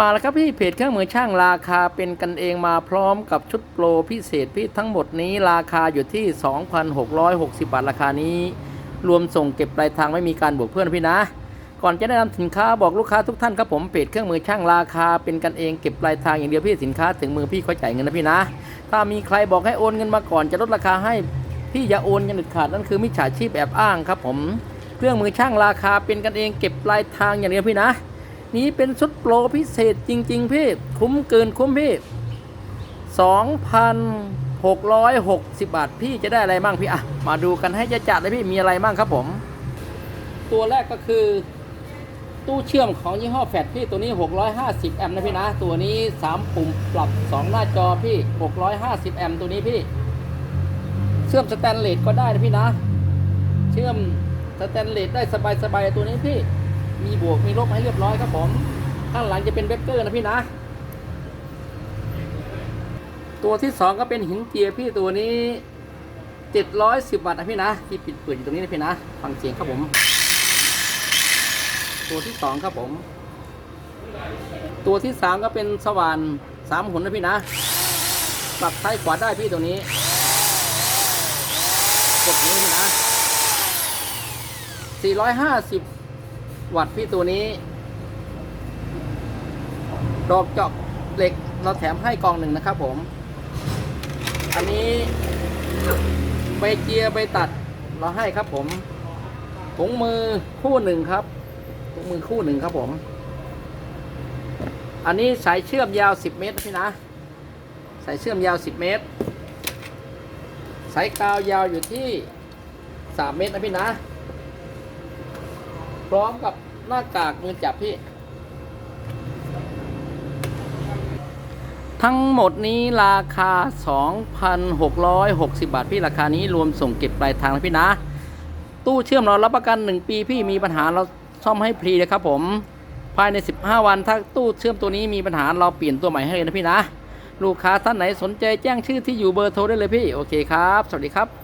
มาแล้วครับพี่เพจเครื่องมือช่างราคาเป็นกันเองมาพร้อมกับชุดโปรพิเศษพี่ทั้งหมดนี้ราคาอยู่ที่ 2,660 บาทราคานี้ รวมส่งเก็บปลายทางไม่มีการบวกเพื่อนพี่นะ ก่อนจะแนะนำสินค้าบอกลูกค้าทุกท่านครับผมเพจเครื่องมือช่างราคาเป็นกันเองเก็บปลายทางอย่างเดียวพี่สินค้าถึงมือพี่เขาจ่ายเงินนะพี่นะ ถ้ามีใครบอกให้โอนเงินมาก่อนจะลดราคาให้พี่อย่าโอนอยังเด็ดขาดนั่นคือมิจฉาชีพแอบอ้างครับผม เครื่องมือช่างราคาเป็นกันเองเก็บปลายทางอย่างเดียวพี่นะ นี้เป็นชุดโปรพิเศษจริง ๆ พี่ คุ้มเกินคุ้มพี่2,660 บาท พี่จะได้อะไรบ้างพี่อะมาดูกันให้จะจัดเลยพี่มีอะไรบ้างครับผม ตัวแรกก็คือ ตู้เชื่อมของยี่ห้อแฟดพี่ตัวนี้ 650 แอมป์นะพี่นะ ตัวนี้ 3 ปุ่มปรับ 2 หน้าจอพี่ 650 แอมป์ตัวนี้พี่ เชื่อมสแตนเลสก็ได้นะพี่นะ เชื่อมสแตนเลสได้สบายๆตัวนี้พี่ มีบวกมีลบให้เรียบร้อยครับผม ข้างหลังจะเป็นเบเกอร์นะพี่นะ ตัวที่สองก็เป็นหินเจียพี่ตัวนี้710วัตต์นะพี่นะ ที่ปิดเปิดอยู่ตรงนี้นะพี่นะ ฟังเสียงครับผม ตัวที่สองครับผม ตัวที่สามก็เป็นสว่านสามหุ่นนะพี่นะปรับซ้ายขวาได้พี่ตัวนี้กดนี้พี่นะ450 วัตต์พี่ตัวนี้ ดอกเจาะเหล็กเราแถมให้กองหนึ่งนะครับผม อันนี้ใบเจียร์ใบตัดเราให้ครับผมถุงมือคู่หนึ่งครับถุงมือคู่หนึ่งครับผม อันนี้สายเชื่อมยาว10เมตรพี่นะสายเชื่อมยาว10เมตร สายกาวยาวอยู่ที่3เมตรนะพี่นะ ร้อมกับหน้ากากมือจับพี่ ทั้งหมดนี้ราคา 2,660 บาท พี่ราคานี้รวมส่งเก็บปลายทางนะพี่นะ ตู้เชื่อมเรารับประกัน 1 ปีพี่มีปัญหาเราซ่อมให้ฟรีเลยครับผมภายใน 15 วันถ้าตู้เชื่อมตัวนี้มีปัญหาเราเปลี่ยนตัวใหม่ให้เลยนะพี่นะ ลูกค้าท่านไหนสนใจแจ้งชื่อที่อยู่เบอร์โทรได้เลยพี่ โอเคครับ สวัสดีครับ